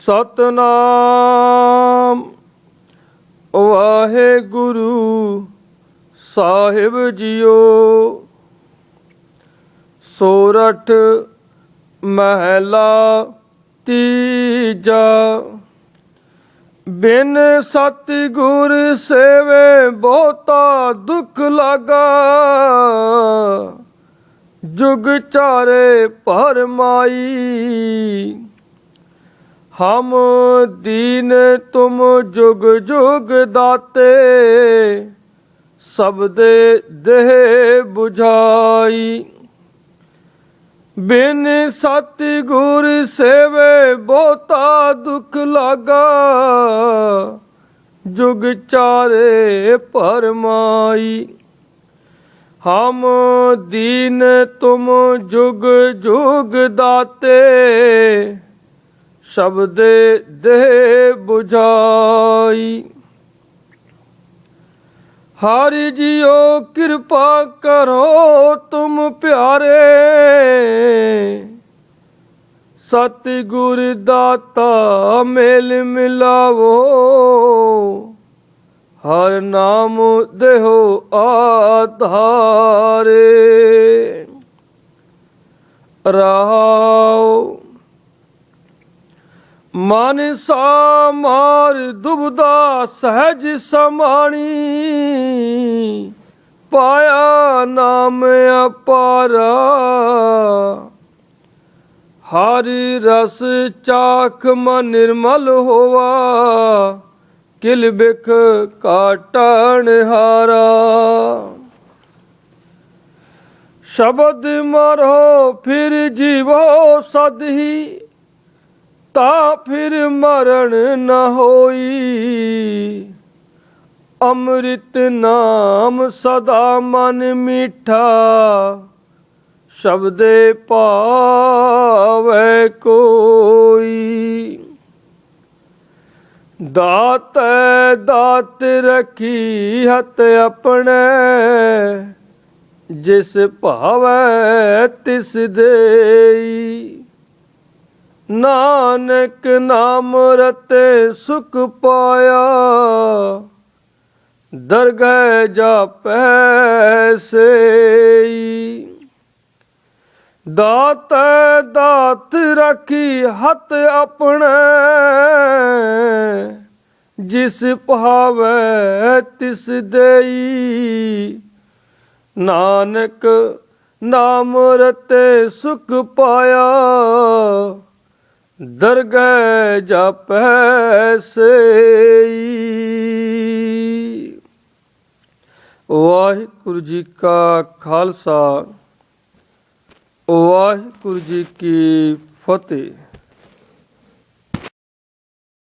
ਸਤਨਾਮ। ਵਾਹਿਗੁਰੂ ਸਾਹਿਬ ਜੀਓ। ਸੋਰਠ ਮਹਿਲਾ ਤੀਜਾ। ਬਿਨ ਸਤਿਗੁਰ ਸੇਵੇ ਬਹੁਤਾ ਦੁੱਖ ਲਾਗਾ। ਜੁਗ ਚਾਰੇ ਪਰਮਾਈ ਹਮ ਦੀਨ ਤੁਮ ਜੁਗ ਜੁਗ ਦਾਤੇ, ਸਭ ਦੇ ਦੇਹ 부ਝਾਈ ਬਿਨ ਸਤਿਗੁਰ ਸੇਵੇ ਬਹੁਤਾ ਦੁਖ ਲਾਗਾ, ਜੁਗ ਚਾਰੇ ਪਰਮਾਈ ਹਮ ਦੀਨ ਤੁਮ ਜੁਗ ਜੁਗ ਦਾਤੇ ਸ਼ਬਦੇ ਦੇਹ 부ਝਾਈ ਹਰਿ ਜੀਓ ਕਿਰਪਾ ਕਰੋ ਤੁਮ ਪਿਆਰੇ। ਸਤਿਗੁਰ ਦਾਤਾ ਮੇਲ ਮਿਲਾਵੋ। ਹਰ ਨਾਮ ਦੇਹੋ ਆਧਾਰੇ। ਰਹਾਉ ਮਨ ਸਾ ਮਾਰ ਦੁਬਦਾ ਸਹਿਜ ਸਮਾਣੀ। ਪਾਇਆ ਨਾਮ ਅਪਾਰਾ। ਹਰੀ ਰਸ ਚਾਖ ਮਨ ਨਿਰਮਲ ਹੋਵਾ ਕਿਲ ਬਿਖ ਕਾਟਣ ਹਾਰਾ। ਸ਼ਬਦ ਮਰੋ, ਫਿਰ ਜੀਵੋ ਸਦਹੀ। ਤਾਂ ਫਿਰ ਮਰਨ ਨ ਹੋਈ। ਅੰਮ੍ਰਿਤ ਨਾਮ ਸਦਾ ਮਨ ਮੀਠਾ, ਸ਼ਬਦੇ ਭਾਵੇ ਕੋਈ। ਦਾਤ ਦਾਤ ਰਖੀ ਹੱਥ ਆਪਣੇ, ਜਿਸ ਭਾਵੈ ਤਿਸ ਦੇਈ। ਨਾਨਕ ਨਾਮ ਰਤੇ ਸੁਖ ਪਾਇਆ, ਦਰਗਹਿ ਜਾਪੈ ਸੇਈ। ਦਾਤ ਦਾਤ ਰੱਖੀ ਹੱਥ ਆਪਣੇ, ਜਿਸ ਭਾਵੈ ਤਿਸ ਦੇਈ। ਨਾਨਕ ਨਾਮ ਰਤੇ ਸੁਖ ਪਾਇਆ ਦਰਗਹਿ ਜਾਪੈ ਸੇਈ। ਵਾਹਿਗੁਰੂ ਜੀ ਕਾ ਖਾਲਸਾ ਵਾਹਿਗੁਰੂ ਜੀ ਕੀ ਫਤਿਹ।